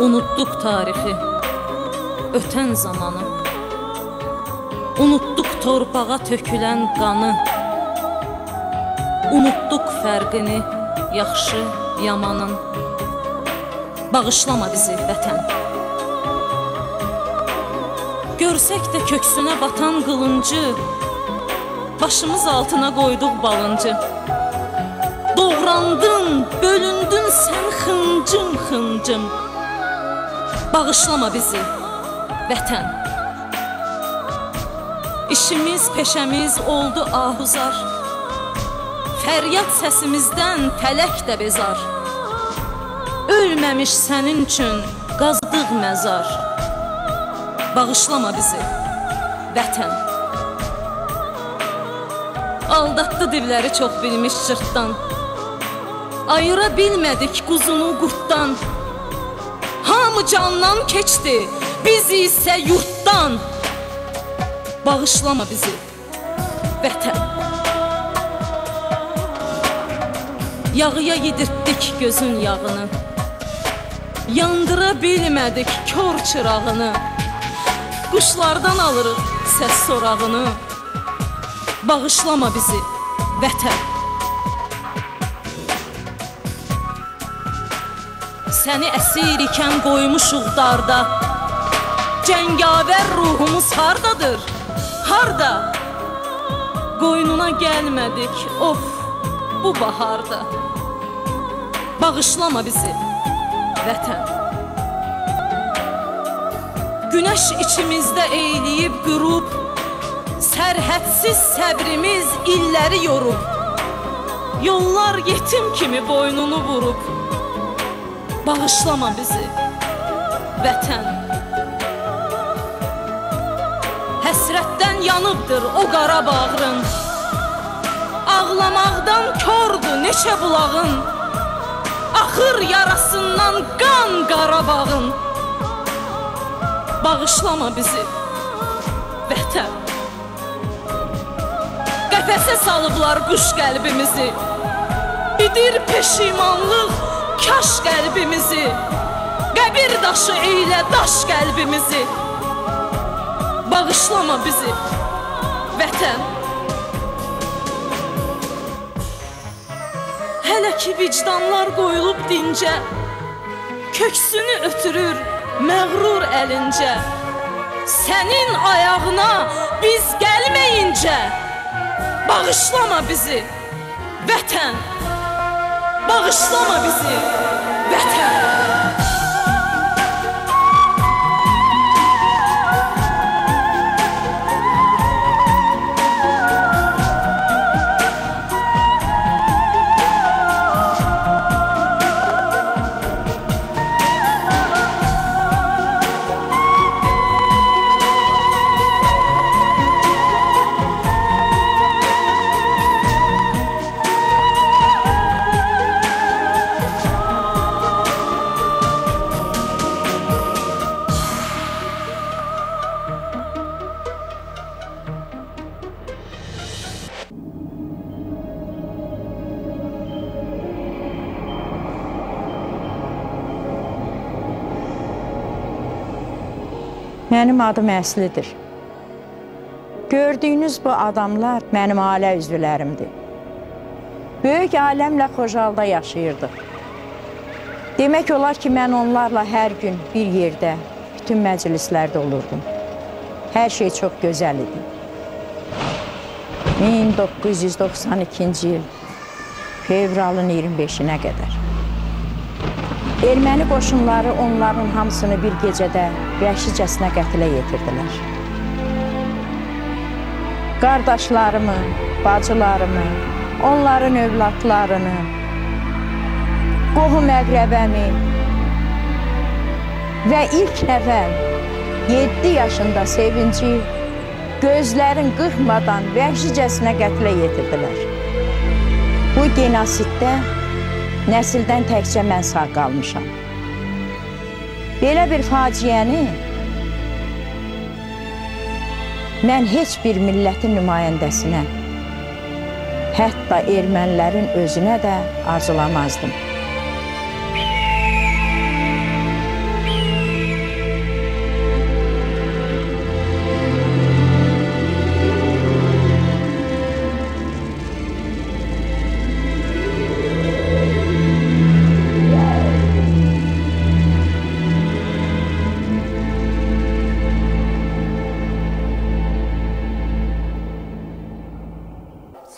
Unutduq tarixi, ötən zamanı. Unutduq torpağa tökülən qanı. Unutduq fərqini, yaxşı, yamanın. Bağışlama bizi vətən. Görsək də köksünə batan qılıncı, başımız altına qoyduq balıncı. Doğrandın, bölündün sən xıncım xıncım. Bağışlama bizi, vətən. İşimiz, peşəmiz oldu ahuzar. Fəryad səsimizdən fələk də bezar. Ölməmiş sənin üçün qazdıq məzar. Bağışlama bizi, vətən. Aldatdı divləri çox bilmiş cırtdan. Ayıra bilmədik quzunu qurtdan. Hamı candan keçdi, biz isə yurtdan. Bağışlama bizi, vətən. Yağıya yedirtdik gözün yağını. Yandıra bilmədik kör çırağını. Quşlardan alırıq səs sorağını. Bağışlama bizi, vətən. Səni əsir ikən qoymuşuq darda. Cəngavər ruhumuz hardadır? Harda? Qoynuna gəlmədik, of, bu baharda. Bağışlama bizi, vətən. Günəş içimizdə eyləyib qürub, sərhədsiz səbrimiz illəri yorub. Yollar yetim kimi boynunu vurub. Bağışlama bizi, vətən. Həsrətdən yanıbdır o qara bağrın. Ağlamaqdan kordur neçə bulağın. Axır yarasından qan Qarabağın. Bağışlama bizi, vətən. Qəfəsə salıblar quş qəlbimizi. Bidir peşimanlıq kaş qəlbimizi. Qəbir daşı eylə daş qəlbimizi. Bağışlama bizi, vətən. Hələ ki vicdanlar qoyulub dincə, köksünü ötürür məğrur əlincə. Sənin ayağına biz gəlməyincə, bağışlama bizi, vətən. Bağışlama bizi, vətən. Mənim adım Əslidir. Gördüyünüz bu adamlar mənim ailə üzvlərimdir. Böyük aləmlə Xocalıda yaşayırdıq. Demək olar ki, mən onlarla hər gün bir yerdə, bütün məclislərdə olurdum. Hər şey çox gözəl idi. 1992-ci il fevralın 25-nə qədər. Erməni qoşunları onların hamısını bir gecədə vəhşicəsinə qətlə yetirdilər. Qardaşlarımı, bacılarımı, onların övladlarını, qohum əqrəbəmi və ilk nəfər 7 yaşında sevinci gözlərin qırxmadan vəhşicəsinə qətlə yetirdilər. Bu genosiddə nəsildən təkcə mən sağ qalmışam. Belə bir faciəni mən heç bir millətin nümayəndəsinə, hətta ermənilərin özünə də arzulamazdım.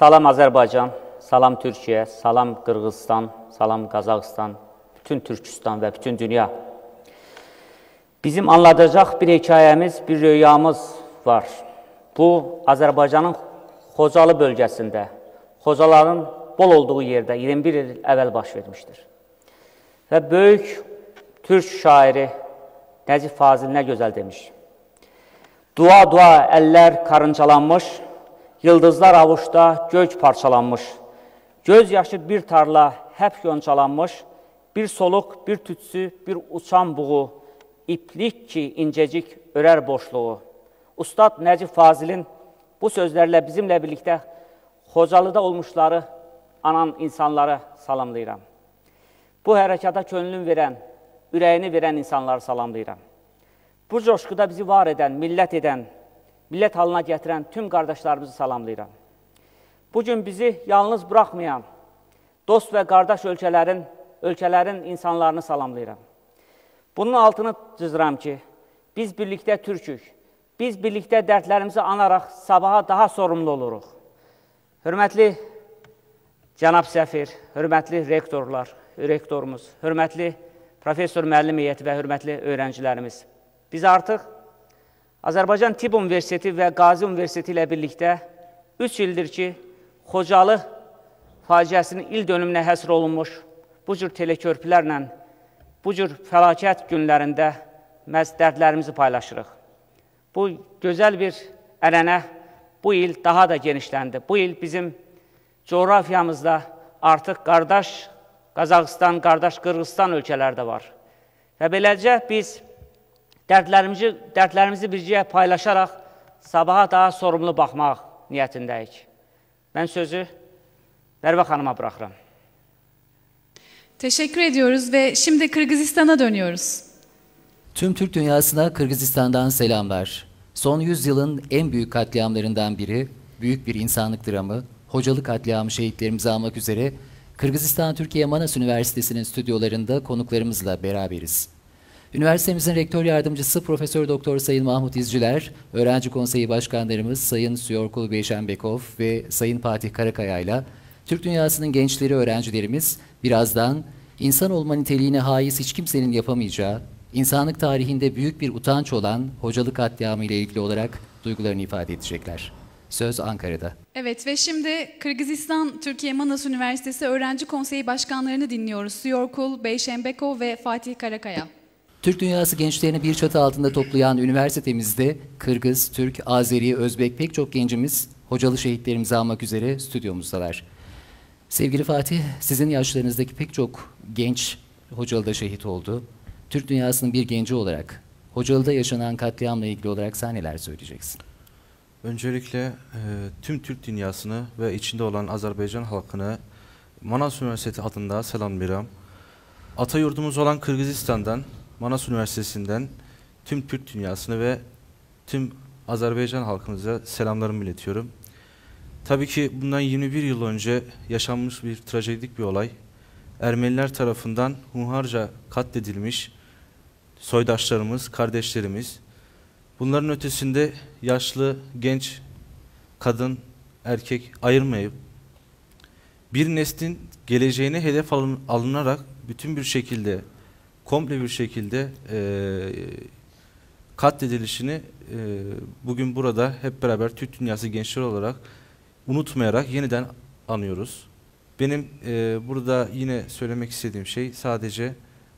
Salam Azərbaycan, salam Türkiyə, salam Qırğızstan, salam Qazaxıstan, bütün Türkistan və bütün dünya. Bizim anladacaq bir hekayəmiz, bir rüyamız var. Bu Azərbaycanın Xocalı bölgəsində, Xocaların bol olduğu yerdə 21 il əvvəl baş vermişdir. Və böyük türk şairi Nəcib Fazil nə gözəl demiş. Dua-dua əllər karıncalanmış, yıldızlar avuçda gök parçalanmış. Göz yaşı bir tarla həp yonçalanmış, bir soluq, bir tütsü, bir uçan buğu, iplik ki incecik örər boşluğu. Ustad Nəcib Fazilin bu sözlərlə bizimlə birlikdə Xocalıda olmuşları anan insanları salamlayıram. Bu hərəkata könlün verən, ürəyini verən insanları salamlayıram. Bu coşquda bizi var edən, millət edən, millət halına gətirən tüm qardaşlarımızı salamlayıram. Bugün bizi yalnız buraxmayan dost və qardaş ölkələrin, ölkələrin insanlarını salamlayıram. Bunun altını cızıram ki, biz birlikdə türkük, biz birlikdə dərdlərimizi anaraq sabaha daha sorumlu oluruq. Hörmətli cənab səfir, hörmətli rektorlar, rektorumuz, hörmətli professor müəllim heyəti və hörmətli öyrəncilərimiz. Biz artıq Azərbaycan Tibb Universiteti və Qazi Universiteti ilə birlikdə 3 ildir ki, Xocalı faciəsinin il dönümünə həsr olunmuş bu cür telekörpülərlə, bu cür fəlakət günlərində məhz dərdlərimizi paylaşırıq. Bu gözəl bir ənənə bu il daha da genişləndi. Bu il bizim coğrafiyamızda artıq qardaş Qazaxıstan, qardaş Qırğızstan ölkələri də var. Və beləcə biz dərdlərimizi, dərdlərimizi bircəyə paylaşaraq sabaha daha sorumlu baxmaq niyyətindəyik. Mən sözü Merve Hanım'a bırakırım. Teşekkür ediyoruz ve şimdi Kırgızistan'a dönüyoruz. Tüm Türk dünyasına Kırgızistan'dan selamlar. Son yüzyılın en büyük katliamlarından biri, büyük bir insanlık dramı, Hocalı katliamı şehitlerimizi almak üzere Kırgızistan Türkiye Manas Üniversitesi'nin stüdyolarında konuklarımızla beraberiz. Üniversitemizin rektör yardımcısı Profesör Doktor Sayın Mahmut İzciler, öğrenci konseyi başkanlarımız Sayın Suyorkul Beyşenbekov ve Sayın Fatih Karakaya ile Türk dünyasının gençleri öğrencilerimiz birazdan insan olma niteliğine haiz hiç kimsenin yapamayacağı, insanlık tarihinde büyük bir utanç olan hocalık katliamı ile ilgili olarak duygularını ifade edecekler. Söz Ankara'da. Evet ve şimdi Kırgızistan Türkiye Manas Üniversitesi Öğrenci Konseyi Başkanlarını dinliyoruz. Suyorkul, Beyşembekov ve Fatih Karakaya. Türk dünyası gençlerini bir çatı altında toplayan üniversitemizde Kırgız, Türk, Azeri, Özbek pek çok gencimiz hocalı şehitlerimizi almak üzere stüdyomuzdalar. Sevgili Fatih, sizin yaşlarınızdaki pek çok genç Hocalı'da şehit oldu. Türk dünyasının bir genci olarak Hocalı'da yaşanan katliamla ilgili olarak sen neler söyleyeceksin? Öncelikle e, tüm Türk dünyasını ve içinde olan Azerbaycan halkını Manas Üniversitesi adında selamlıyorum. Ata yurdumuz olan Kırgızistan'dan, Manas Üniversitesi'nden tüm Türk dünyasını ve tüm Azerbaycan halkımıza selamlarımı iletiyorum. Tabii ki bundan 21 yıl önce yaşanmış bir trajedik bir olay. Ermeniler tarafından hunharca katledilmiş soydaşlarımız, kardeşlerimiz. Bunların ötesinde yaşlı, genç, kadın, erkek ayırmayıp bir neslin geleceğine hedef alın, alınarak bütün bir şekilde, komple bir şekilde e, katledilişini e, bugün burada hep beraber Türk dünyası gençler olarak unutmayarak yeniden anıyoruz. Benim e, burada yine söylemek istediğim şey sadece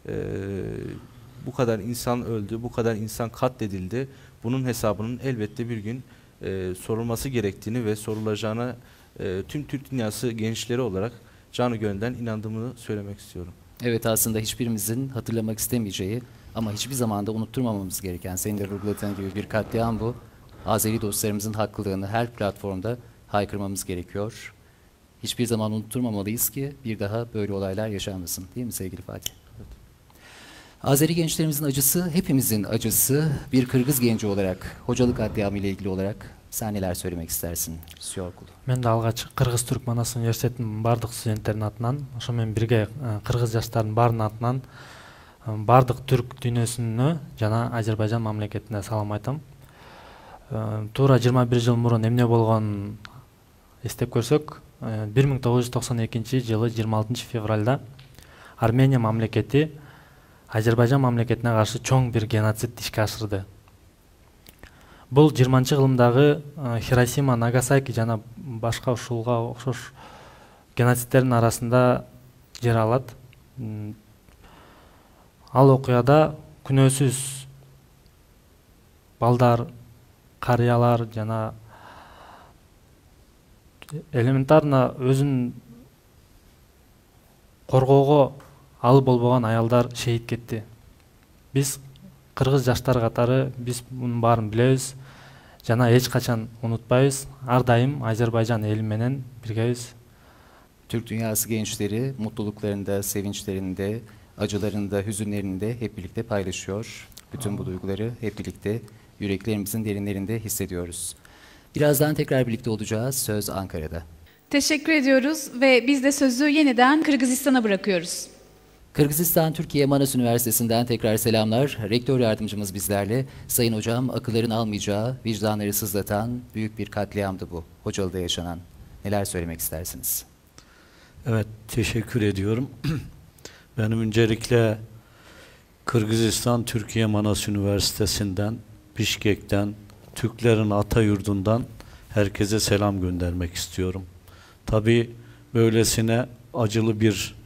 e, bu kadar insan öldü, bu kadar insan katledildi. Bunun hesabının elbette bir gün e, sorulması gerektiğini ve sorulacağına e, tüm Türk dünyası gençleri olarak canı gönülden inandığımı söylemek istiyorum. Evet aslında hiçbirimizin hatırlamak istemeyeceği ama hiçbir zamanda unutturmamamız gereken senin de vurguladığın gibi bir katliam bu. Azeri dostlarımızın haklılığını her platformda haykırmamız gerekiyor. Hiçbir zaman unutturmamalıyız ki bir daha böyle olaylar yaşanmasın. Değil mi sevgili Fatih? Evet. Azeri gençlerimizin acısı hepimizin acısı. Bir Kırgız genci olarak, hocalık katliamı ile ilgili olarak sen neler söylemek istersin? Мен да алгач Кыргыз Түрк Манас университетинин бардык студенттеринин атынан, ошо менен бирге кыргыз жаштарынын баарынын атынан бардык түрк дүйнөсүнө жана Азербайжан мамлекетине салам айтам. Туура 21 жыл мурун эмне болгонун эстеп көрсөк бир миң тогуз жүз токсон экинчи жылы жыйырма алтынчы февралда армения мамлекети азербайжан мамлекетине каршы чоң бир геноцид ишке ашырды бул жыйырманчы кылымдагы хиросима нагасаки жана башка ушулга окшош геноцидтердин арасында жер алат. Ал окуяда күнөөсүз балдар карыялар жана элементарно өзүн коргоого ал болбогон аялдар шейит кетти. Биз кыргыз жаштары катары биз мунун баарын билебиз жана эч качан унутпайбыз ар дайым азербайжан эли менен биргебиз Türk dünyası gençleri mutluluklarında, sevinçlerinde, acılarında, hüzünlerinde hep birlikte paylaşıyor. Bütün bu duyguları hep birlikte yüreklerimizin derinlerinde hissediyoruz. Birazdan tekrar birlikte olacağız. Söz Ankara'da. Teşekkür ediyoruz ve biz de sözü yeniden Kırgızistan'a bırakıyoruz. Kırgızistan Türkiye Manas Üniversitesi'nden tekrar selamlar. Rektör yardımcımız bizlerle. Sayın hocam akılların almayacağı, vicdanları sızlatan büyük bir katliamdı bu. Hocalı'da yaşanan. Neler söylemek istersiniz? Evet, teşekkür ediyorum. Benim öncelikle Kırgızistan Türkiye Manas Üniversitesi'nden, Bişkek'ten, Türklerin ata yurdundan herkese selam göndermek istiyorum. Tabi böylesine acılı bir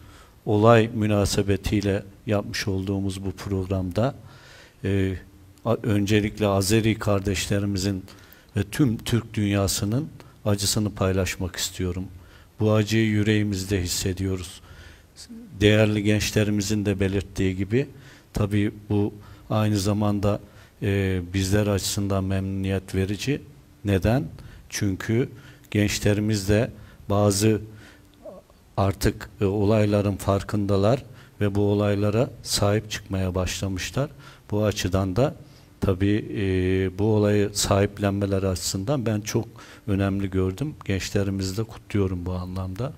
olay münasebetiyle yapmış olduğumuz bu programda e, öncelikle Azeri kardeşlerimizin ve tüm Türk dünyasının acısını paylaşmak istiyorum. Bu acıyı yüreğimizde hissediyoruz. Değerli gençlerimizin de belirttiği gibi tabi bu aynı zamanda e, bizler açısından memnuniyet verici. Neden? Çünkü gençlerimiz de bazı artık e, olayların farkındalar ve bu olaylara sahip çıkmaya başlamışlar. Bu açıdan da tabii e, bu olayı sahiplenmeleri açısından ben çok önemli gördüm. Gençlerimizi de kutluyorum bu anlamda.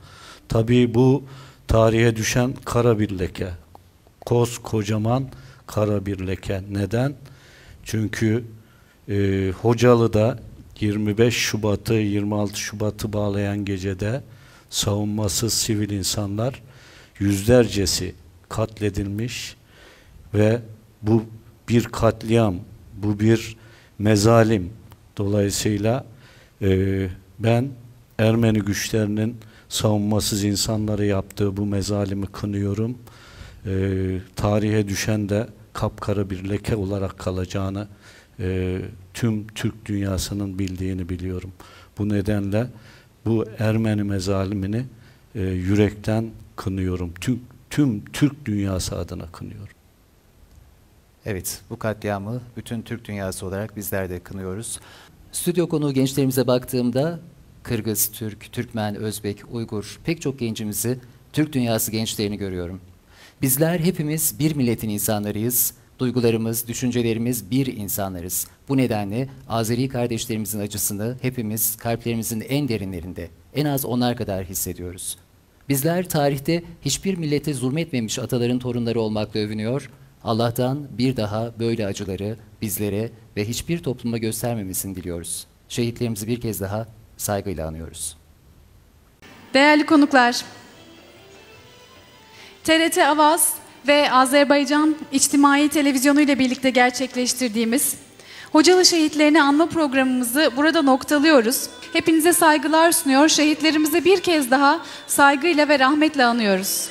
Tabii bu tarihe düşen kara bir leke. Koskocaman kara bir leke. Neden? Çünkü e, Hocalı'da 25 Şubat'ı 26 Şubat'ı bağlayan gecede savunmasız sivil insanlar yüzlercesi katledilmiş ve bu bir katliam, bu bir mezalim. Dolayısıyla e, ben Ermeni güçlerinin savunmasız insanlara yaptığı bu mezalimi kınıyorum. E, tarihe düşen de kapkara bir leke olarak kalacağını e, tüm Türk dünyasının bildiğini biliyorum. Bu nedenle bu Ermeni mezalimini e, yürekten kınıyorum. Tüm, tüm Türk dünyası adına kınıyorum. Evet, bu katliamı bütün Türk dünyası olarak bizler de kınıyoruz. Stüdyo konuğu gençlerimize baktığımda Kırgız, Türk, Türkmen, Özbek, Uygur pek çok gencimizi Türk dünyası gençlerini görüyorum. Bizler hepimiz bir milletin insanlarıyız. Duygularımız, düşüncelerimiz bir insanlarız. Bu nedenle Azeri kardeşlerimizin acısını hepimiz kalplerimizin en derinlerinde, en az onlar kadar hissediyoruz. Bizler tarihte hiçbir millete zulmetmemiş ataların torunları olmakla övünüyor. Allah'tan bir daha böyle acıları bizlere ve hiçbir topluma göstermemesini diliyoruz. Şehitlerimizi bir kez daha saygıyla anıyoruz. Değerli konuklar, TRT Avaz ve Azerbaycan İçtimai Televizyonu ile birlikte gerçekleştirdiğimiz Hocalı şehitlerini anma programımızı burada noktalıyoruz. Hepinize saygılar sunuyor. Şehitlerimizi bir kez daha saygıyla ve rahmetle anıyoruz.